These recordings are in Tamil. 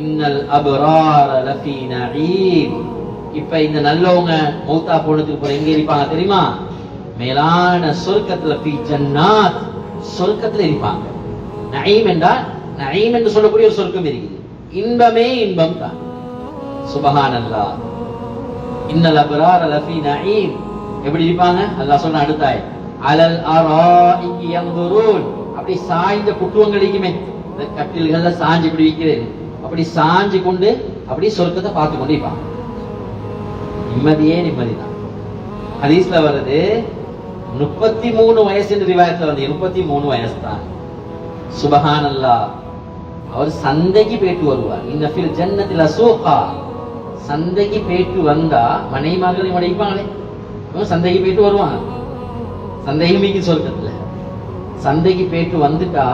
இன்னல் அபரார லஃபி நஈம் இப்ப இந்த நல்லவங்க மௌத்தா போனதுக்கு அப்புறம் எங்க இருப்பாங்க தெரியுமா? மேலான சொர்க்கத்துல ஃபி ஜன்னாத். சொர்க்கத்துல இருப்பாங்க. நயீம் என்றால் நயீம் என்று சொல்லக்கூடிய ஒரு சொர்க்கம் இருக்குது. இன்பமே இன்பம் தான். சுபஹானல்லாஹ் இன்னல் அபரார லஃபி நயீம் எப்படி இருப்பாங்க? அல்லாஹ் சொன்ன அடுத்தாய் அலல் அராஇகி யன்துரூன். அப்படி சாய்ந்த குட்டுவங்கள் இருக்குமே இந்த கட்டில்கள்ல சாஞ்சு இப்படி விற்கிறேன் அப்படி சாஞ்சு கொண்டு அப்படி சொர்க்கத்தை பார்த்து கொண்டு இருப்பான் நிம்மதியே நிம்மதி தான் ஹதீஸ்ல வருது முப்பத்தி மூணு வயசு ரிவாயத்துல வந்து முப்பத்தி மூணு வயசு தான் சுபஹானல்லாஹ் அவர் சந்தைக்கு போயிட்டு வருவார். இந்த ஃபில் ஜன்னத்தில் அசோகா. சந்தைக்கு போயிட்டு வந்தா மனை உடைப்பாங்களே இவன் சந்தைக்கு போயிட்டு வருவாங்க சந்தைக்கு மீக்கி சொர்க்கத்துல. சந்தைக்கு போயிட்டு வந்துட்டா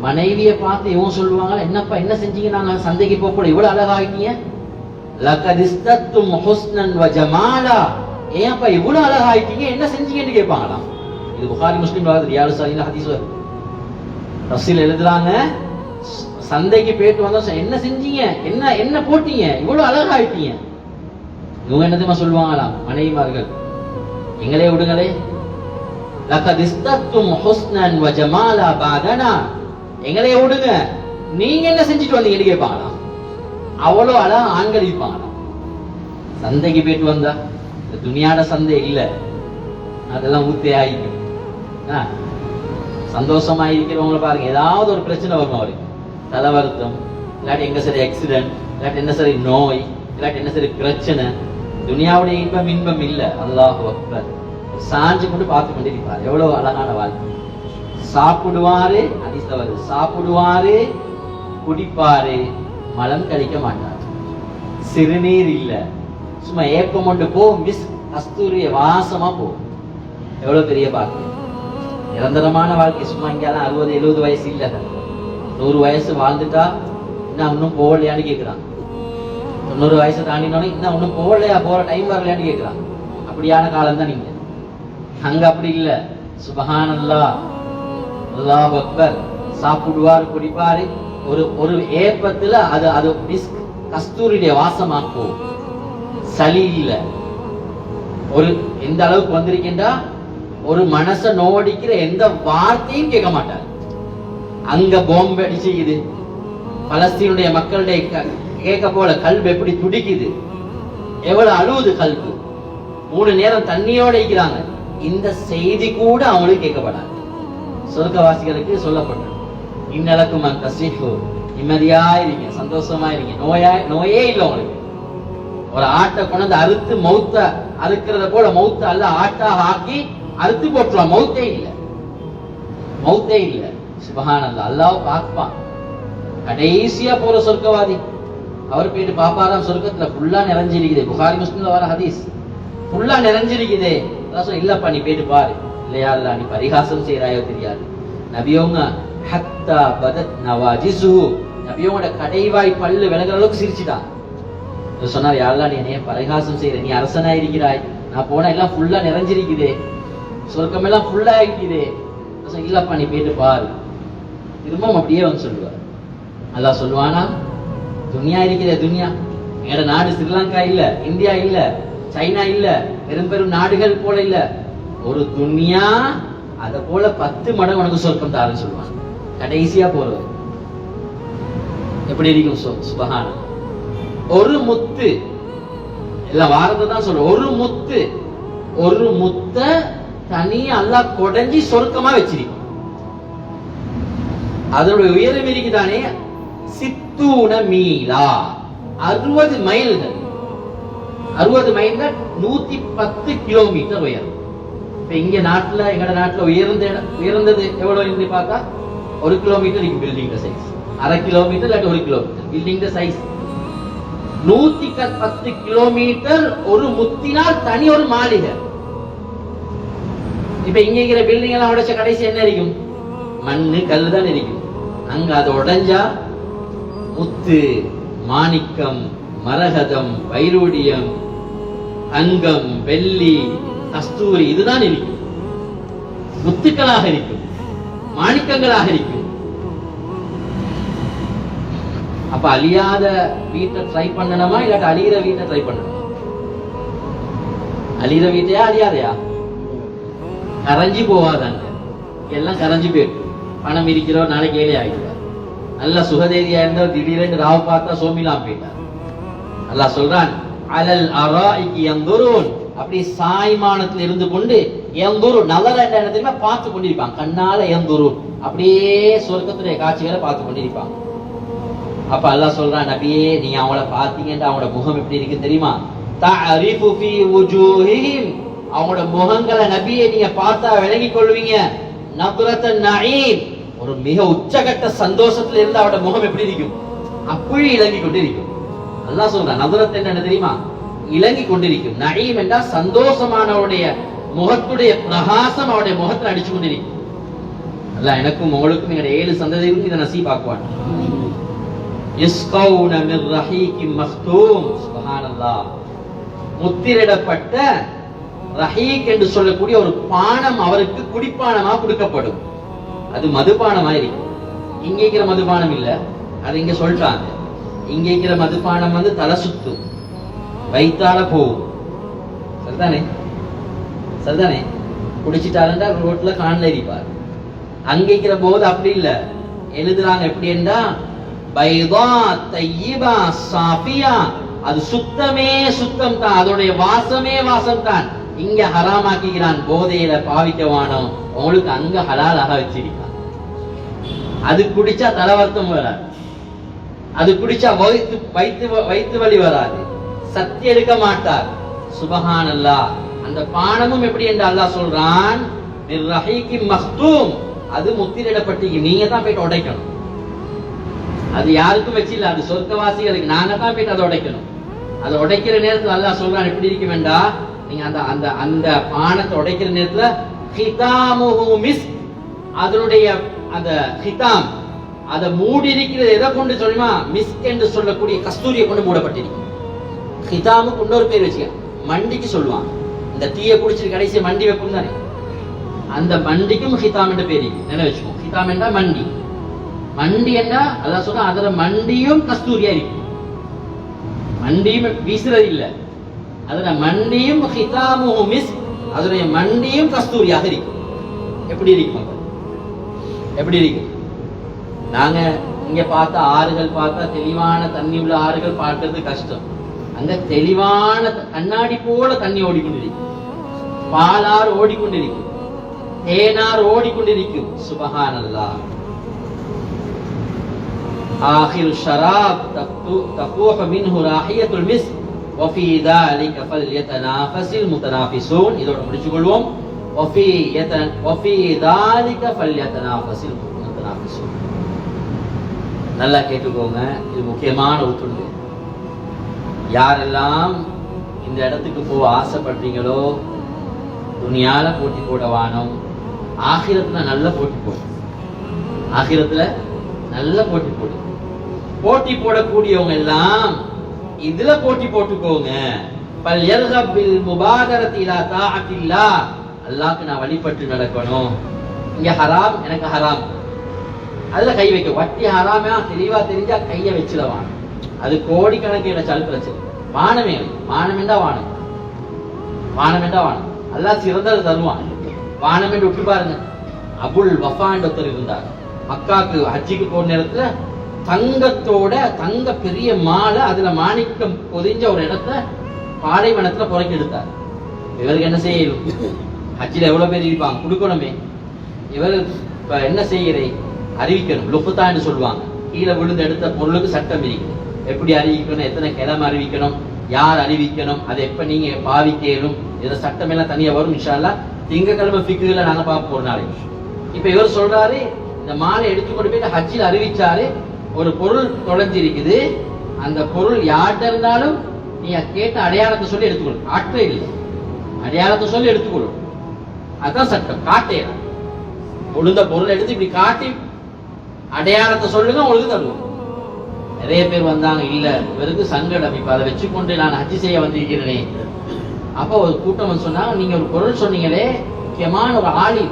மனைவியை பார்த்து இவன் சொல்லுவாங்க என்னப்பா என்ன செஞ்சீங்க? நாங்க சந்தைக்கு போக கூட இவ்வளவு அழகாயிட்டீங்க. லகதிஸ்தத்தும் ஹுஸ்னன் வ ஜமாலா. ஏன்ப்பா இவ்வளவு அழகாயிட்டீங்க? என்ன செஞ்சீங்கன்னு கேட்பாங்களாம். இது புகாரி முஸ்லீம் வருது யாரு ஹதீஸ் வருது தஃசீல் எழுதுறாங்க சந்தைக்கு போயிட்டு வந்தோம் என்ன செஞ்சீங்க? என்ன என்ன போட்டீங்க? இவ்வளவு அழகாயிட்டீங்க. இவங்க என்ன தெரியுமா சொல்லுவாங்களாம்? மனைவிமார்கள் எங்களே விடுங்களே. லக்கத் இஸ்தத்தும் ஹுஸ்னன் வ ஜமாலா பாதனா. எங்களைய விடுங்க. நீங்க என்ன செஞ்சுட்டு வந்தீங்கன்னு கேட்பாங்களாம் அவ்வளோ அழகா ஆண்கள் இருப்பாங்களாம் சந்தைக்கு போயிட்டு வந்தா இந்த துணியான சந்தை இல்லை. அதெல்லாம் ஊத்தே ஆயிக்கும் ஆ, சந்தோஷமா இருக்கிறவங்களை பாருங்க. ஏதாவது ஒரு பிரச்சனை வரும் அவருக்கு. தலை வருத்தம் இல்லாட்டி எங்க சரி ஆக்சிடென்ட் இல்லாட்டி என்ன சரி நோய் இல்லாட்டி என்ன சரி பிரச்சனை. துனியாவுடைய இன்பம் இன்பம் இல்லை. அல்லாஹ் சாஞ்சு கொண்டு பார்த்து கொண்டிருப்பார். எவ்வளவு அழகான வாழ்க்கை. சாப்பிடுவாரு ஹதீஸ்ல வருது சாப்பிடுவாரு குடிப்பாரு மலம் கழிக்க மாட்டார். சிறுநீர் இல்ல. சும்மா ஏப்பம் கொண்டு போ மிஸ் கஸ்தூரிய வாசமா போ. எவ்வளவு பெரிய பாக்கு நிரந்தரமான வாழ்க்கை. சும்மா இங்கெல்லாம் அறுபது எழுபது வயசு இல்ல. நூறு வயசு வாழ்ந்துட்டா இன்னும் இன்னும் போகலையான்னு கேக்குறான். தொண்ணூறு வயசு தாண்டினோடனே இன்னும் ஒன்றும் போகலையா? போற டைம் வரலையான்னு கேக்குறான். அப்படியான காலம் தான் நீங்க அங்க அப்படி இல்ல. சுபஹானல்லா. அல்லாஹ் அக்பர். சாப்பிடுவார் குடிப்பாரு. ஒரு ஒரு ஏப்பத்துல அது அது மிஸ் கஸ்தூரியுடைய வாசமாக்கும் சளி இல்லை ஒரு எந்த அளவுக்கு வந்திருக்கின்றா? ஒரு மனசை நோவடிக்கிற எந்த வார்த்தையும் கேட்க மாட்டார். அங்க பாம்பு அடிச்சுக்குது. பலஸ்தீனுடைய மக்களுடைய கேட்க போல கல்வி எப்படி துடிக்குது? எவ்வளவு அழுவுது கல்வி மூணு நேரம் தண்ணியோட இருக்கிறாங்க. இந்த செய்தி கூட அவங்களுக்கு கேட்கப்படாது. சொர்க்கவாசிகளுக்கு சொல்லப்பட்டது. இன்னலக்கும் கசிஃபு நிம்மதியா இருங்க சந்தோஷமா இருங்க. நோயா நோயே இல்லை உங்களுக்கு. ஒரு ஆட்டை கொண்டு அறுத்து மௌத்த அறுக்கிறத போல மௌத்த அல்ல ஆட்டாக ஆக்கி அறுத்து போட்டுருவான். மௌத்தே இல்ல. மௌத்தே இல்ல. சுபஹான் அல்ல அல்லாஹ் பார்ப்பான். கடைசியா போற சொர்க்கவாதி. அவர் போயிட்டு பாப்பாராம் சொர்க்கத்துல ஃபுல்லா நிறைஞ்சிருக்குது. புகாரி முஸ்லிம்ல வர ஹதீஸ். ஃபுல்லா நிறைஞ்சிருக்குதே. இல்லப்பா நீ போயிட்டு பாரு. இல்லையா அல்ல நீ பரிகாசம் செய்யறாயோ தெரியாது நபியோங்க ஹத்தா பதத் நவாஜிசு நபியோட கடைவாய் பல்லு விலகிற அளவுக்கு சிரிச்சுட்டான் சொன்னார் யாரெல்லாம் நீ என்னைய பரிகாசம் செய்யற நீ அரசனா இருக்கிறாய் நான் போனா எல்லாம் ஃபுல்லா நிறைஞ்சிருக்குதே சொர்க்கம் எல்லாம் ஃபுல்லா இருக்குதே இல்லப்பா நீ போயிட்டு பாரு திரும்பவும் அப்படியே வந்து சொல்லுவார் அல்லாஹ் சொல்லுவானா துனியா இருக்கிற துனியா எங்கட நாடு ஸ்ரீலங்கா இல்ல இந்தியா இல்ல சைனா இல்ல பெரும் பெரும் நாடுகள் போல இல்ல ஒரு துன்யா அத போல பத்து மடங்கு உனக்கு சொர்க்கம் தாருன்னு சொல்லுவான் கடைசியா போறது. எப்படி இருக்கும் சு- ஒரு முத்து. எல்லாம் வாரத்தை தான் சொல்றோம். ஒரு முத்து. ஒரு முத்த தனியா அல்லாஹ் கொடைஞ்சி சொர்க்கமா வச்சிருக்கும். அதனுடைய உயரம் இருக்குதானே? சித்தூன மீலா. அறுபது மைல்கள். அறுபது மைல்கள் நூத்தி பத்து கிலோமீட்டர் உயரம். இப்ப இங்க நாட்டுல எங்க நாட்டுல உயர்ந்த இடம் உயர்ந்தது எவ்வளவு இருந்து பார்த்தா ஒரு கிலோமீட்டர் இருக்கு பில்டிங் சைஸ் அரை கிலோமீட்டர் இல்லாட்டி ஒரு கிலோமீட்டர் பில்டிங் சைஸ் நூத்தி பத்து கிலோமீட்டர் ஒரு முத்தினால் தனி ஒரு மாளிகை. இப்ப இங்க இருக்கிற பில்டிங் எல்லாம் உடைச்ச கடைசி என்ன இருக்கும்? மண்ணு கல் தான் இருக்கும். அங்க அது உடைஞ்சா முத்து மாணிக்கம் மரகதம் வைரூடியம் தங்கம் வெள்ளி கஸ்தூரி இதுதான் இருக்கும் முத்துக்களாக இருக்கும் மாணிக்கங்களாக இருக்கும் அப்ப அழியாத வீட்டை ட்ரை பண்ணணுமா இல்லாட்டி அழியிற வீட்டை ட்ரை பண்ணணும்? அழியிற வீட்டையா அழியாதையா? கரைஞ்சி போவாதாங்க. எல்லாம் கரைஞ்சி போயிடும் பணம் இருக்கிறோம் நாளைக்கு ஏழை ஆகிடுவார் நல்ல சுகதேவியா இருந்தோம் திடீரென்று ராவ பார்த்தா சோமிலாம் போயிட்டார் நல்லா சொல்றான் அலல் அராய்க்கு எந்தொருவன் அப்படி சாய்மானத்துல இருந்து கொண்டு எந்தொரு நலர என்ன தெரியுமா? பார்த்து கொண்டிருப்பான். கண்ணால எந்தூரு அப்படியே சொர்க்கத்துடைய காட்சிகளை பார்த்து கொண்டிருப்பான். அப்ப அல்லாஹ் சொல்றான் நபியே நீங்க அவங்கள பாத்தீங்கன்ற அவங்களோட முகம் எப்படி இருக்கு தெரியுமா? அவங்களோட முகங்களை நபியை நீங்க பார்த்தா விளங்கி கொள்வீங்க. ஒரு மிக உச்சகட்ட சந்தோஷத்துல இருந்து அவட முகம் எப்படி இருக்கும்? அப்படி இலங்கி கொண்டிருக்கும். அல்லாஹ் சொல்றான் நதுரத்தை என்ன தெரியுமா? இலங்கி கொண்டிருக்கும். நகையும் என்றால் சந்தோஷமானவருடைய முகத்துடைய பிரகாசம் அவருடைய முகத்தில் அடிச்சு கொண்டிருக்கும். அல்ல எனக்கும் உங்களுக்கும் எங்களுடைய ஏழு சந்ததிகளுக்கும் இதை நசீபாக்குவான். இஸ்கௌன மிர் ரஹீகிம் மஹ்தூம் சுபஹானல்லாஹ். முத்திரிடப்பட்ட ரஹீக் என்று சொல்லக்கூடிய ஒரு பானம் அவருக்கு குடிப்பானமா கொடுக்கப்படும். அது மதுபானமா இருக்கும். இங்க இருக்கிற மதுபானம் இல்ல. அது இங்க சொல்றாங்க. இங்க இருக்கிற மதுபானம் வந்து தலை சுத்தும். வைத்தால போகும். சரிதானே? சரிதானே? குடிச்சிட்டாருண்டா ரோட்ல காணல எரிப்பார் அங்க இருக்கிற போது அப்படி இல்ல. எழுதுறாங்க எப்படி என்றா? பைதா தையிபா சாஃபியா. அது சுத்தமே சுத்தம் தான் அதோடைய வாசமே வாசம் தான் இங்க ஹராமாக்கிறான் போதையில பாவிக்கவானோ உங்களுக்கு அங்க ஹலாலாக வச்சிருக்கான். அது குடிச்சா தலவர்த்தம் வராது. அது குடிச்சா வயிற்று வயிற்று வயிற்று வலி வராது. சத்தி எடுக்க மாட்டார். சுபஹான் அல்லாஹ் அந்த பானமும் எப்படி என்று அல்லாஹ் சொல்றான்? நிர்ரஹீகி மஸ்தூம் அது முத்திரிடப்பட்டீங்க நீங்க தான் போயிட்டு உடைக்கணும். அது யாருக்கும் வச்சு இல்லை. அது சொர்க்கவாசிகளுக்கு நாங்க தான் போயிட்டு அதை உடைக்கணும். அதை உடைக்கிற நேரத்துல அல்லாஹ் சொல்றான் எப்படி இருக்க வேண்டாம். நீங்க அந்த அந்த அந்த பானத்தை உடைக்கிற நேரத்துல ஹிதாமுஹு மிஸ் அதனுடைய அந்த ஹிதாம் அதை மூடி இருக்கிறது எதை கொண்டு சொல்லுமா மிஸ்க் என்று சொல்லக்கூடிய கஸ்தூரியை கொண்டு மூடப்பட்டிருக்கு. ஹிதாமுக்கு இன்னொரு பேர் வச்சுக்க. மண்டிக்கு சொல்லுவான் இந்த தீயை குடிச்சிட்டு கடைசி மண்டி வைக்கும் தானே. அந்த மண்டிக்கும் ஹிதாம் என்ற பேர் இருக்கு. நினைவு வச்சுக்கோ. ஹிதாம் என்றா மண்டி. மண்டி என்றா அதான் சொன்னா அதுல மண்டியும் கஸ்தூரியா இருக்கும் மண்டியும் வீசுறது இல்ல. அதுல மண்டியும் ஹிதாமும் மிஸ் அதனுடைய மண்டியும் கஸ்தூரியாக இருக்கும் எப்படி இருக்கும் எப்படி இருக்கும் நாங்க இங்க பார்த்தா ஆறுகள் பார்த்தா தெளிவான தண்ணி உள்ள ஆறுகள் பார்க்கறது கஷ்டம். அங்க தெளிவான த- கண்ணாடி போல தண்ணி ஓடிக்கொண்டிருக்கும் பாலாறு ஓடிக்கொண்டிருக்கும் தேனார் ஓடிக்கொண்டிருக்கும் சுபஹான் அல்லாஹ் آخر الشراب تفتو- تفوح منه راحية المسك وفي ذلك فليتنافس المتنافسون இதோட முடிச்சுக் கொள்வோம் وفي يتن وفي ذلك فليتنافس المتنافسون நல்லா கேட்டுக்கோங்க இது முக்கியமான ஒரு துண்டு யாரெல்லாம் இந்த இடத்துக்கு போக ஆசைப்படுறீங்களோ துணியால போட்டி போட வானம் ஆகிரத்துல நல்ல போட்டி போடும் ஆகிரத்துல நல்ல போட்டி போடும் போட்டி போடக்கூடியவங்க எல்லாம் இதுல போட்டி போட்டுக்கோங்க. பல் யர்கப் பில் தாஅத்தில்லா. அல்லாஹ்க்கு நான் வழிபட்டு நடக்கணும். இங்க ஹராம் எனக்கு ஹராம். அதுல கை வைக்க. வட்டி ஹராமா? தெளிவா தெரிஞ்சா கைய வச்சிடவான். அது கோடிக்கணக்கில் சல் பிரச்சனை வானமே வானமெண்டா வானம் வானமெண்டா வானம். எல்லாம் சிறந்தது தருவான். வானம் விட்டு பாருங்க. அபுல் வஃபான் ஒருத்தர் இருந்தார். மக்காக்கு ஹஜ்ஜிக்கு போன நேரத்துல தங்கத்தோட தங்க பெரிய மாலை அதுல மாணிக்கம் பொதிஞ்ச ஒரு இடத்த பாலைவனத்துல புறக்கி எடுத்தார். இவருக்கு என்ன செய்யணும் ஹஜ்ஜில் எவ்வளவு பேர் இருப்பாங்க? கொடுக்கணுமே. இவர் இப்ப என்ன செய்கிறேன் அறிவிக்கணும். லுப்புத்தான்னு சொல்லுவாங்க. கீழே விழுந்து எடுத்த பொருளுக்கு சட்டம் இருக்குது எப்படி அறிவிக்கணும் எத்தனை கிழமை அறிவிக்கணும் யார் அறிவிக்கணும் அதை எப்ப நீங்க பாவிக்கணும் இதை சட்டம் எல்லாம் தனியா வரும் இன்ஷால்லா திங்கக்கிழமை ஃபிக்குல நாங்க பார்க்க ஒரு நாளைக்கு இப்ப இவர் சொல்றாரு இந்த மாலை எடுத்துக்கொண்டு போய் ஹஜ்ஜில் அறிவிச்சாரு ஒரு பொருள் தொலைஞ்சிருக்குது. அந்த பொருள் யார்கிட்ட இருந்தாலும் நீங்க கேட்ட அடையாளத்தை சொல்லி எடுத்துக்கொள்ளும் ஆற்றே இல்லை. அடையாளத்தை சொல்லி எடுத்துக்கொள்ளும் அதான் சட்டம். காட்டே உளுந்த பொருள் எடுத்து இப்படி காட்டி அடையாளத்தை சொல்லுங்க உங்களுக்கு தருவோம். நிறைய பேர் வந்தாங்க இல்ல இவருக்கு சங்கடம். இப்ப அதை வச்சுக்கொண்டு நான் ஹஜ்ஜி செய்ய வந்திருக்கிறேன். அப்ப ஒரு கூட்டம் வந்து சொன்னாங்க நீங்க ஒரு குரல் சொன்னீங்களே முக்கியமான ஒரு ஆளி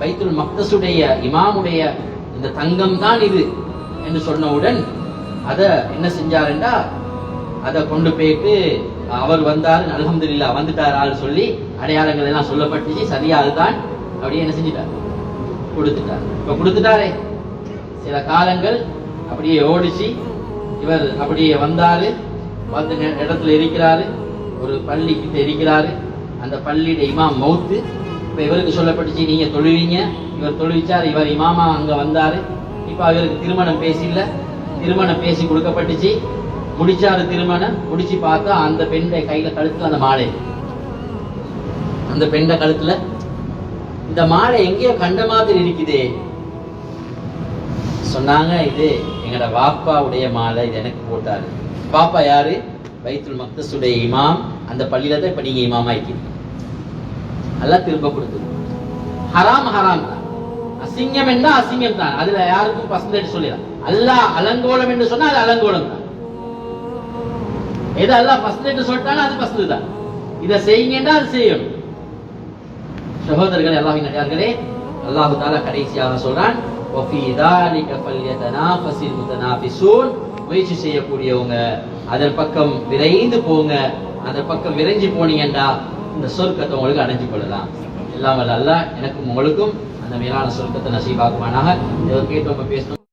பைத்துல் மக்தசுடைய இமாமுடைய இந்த தங்கம் தான் இது. என்று சொன்னவுடன் அத என்ன செஞ்சாருண்டா? அதை கொண்டு போயிட்டு அவர் வந்தார் அல்ஹம்துலில்லாஹ் வந்துட்டார் ஆள் சொல்லி அடையாளங்கள் எல்லாம் சொல்லப்பட்டுச்சு சரியா அதுதான். அப்படியே என்ன செஞ்சிட்டார்? கொடுத்துட்டார். இப்ப கொடுத்துட்டாரே. சில காலங்கள் அப்படியே ஓடிச்சு இவர் அப்படியே வந்தாரு வந்து இடத்துல இருக்கிறாரு ஒரு பள்ளி கிட்ட இருக்கிறாரு. அந்த பள்ளியிட இமாம் மௌத்து இப்போ இவருக்கு சொல்லப்பட்டுச்சு நீங்க தொழுவீங்க. இவர் தொழுவிச்சார் இவர் இமாமா அங்க வந்தாரு. இப்போ அவருக்கு திருமணம் பேசில திருமணம் பேசி கொடுக்கப்பட்டுச்சு. முடிச்சாரு திருமணம். முடிச்சு பார்த்தா அந்த பெண்ணை கையில கழுத்துல அந்த மாலை. அந்த பெண்ண கழுத்துல. இந்த மாலை எங்கேயோ கண்ட மாதிரி இருக்குதே. சொன்னாங்க இது எங்களோட வாப்பாவுடைய மாலை இது எனக்கு போட்டாரு. பாப்பா யாரு? பைத்துல் மக்தஸுடைய இமாம். அந்த பள்ளியில தான் இப்போ நீங்கள் இமாமா இருக்கீங்க அல்லாஹ் திரும்ப கொடுத்தது ஹராம் ஹராம். தான் அசிங்கம் என்றா அசிங்கம் தான். அதுல யாருக்கும் பசந்தேட் சொல்லிடலாம் அல்லாஹ் அலங்கோலம் என்று சொன்னா அது அலங்கோலம் தான். எது அல்லாஹ் பசந்தேட் சொல்லிட்டாலும் அது பசந்து தான். இதை செய்யுங்கன்னா அது செய்யணும். சகோதரர்கள் எல்லாமே நடிகார்களே அல்லாஹு தாலா கடைசியாக சொல்றான் முயற்சி செய்யக்கூடியவங்க அதன் பக்கம் விரைந்து போங்க. அதன் பக்கம் விரைஞ்சு போனீங்கடா இந்த சொர்க்கத்தை உங்களுக்கு அடைஞ்சு கொள்ளலாம். எல்லாம் வல்ல எனக்கும் உங்களுக்கும் அந்த மேலான சொர்க்கத்தை நசீபாக்குவானாக இதை கேட்டு பேசணும்.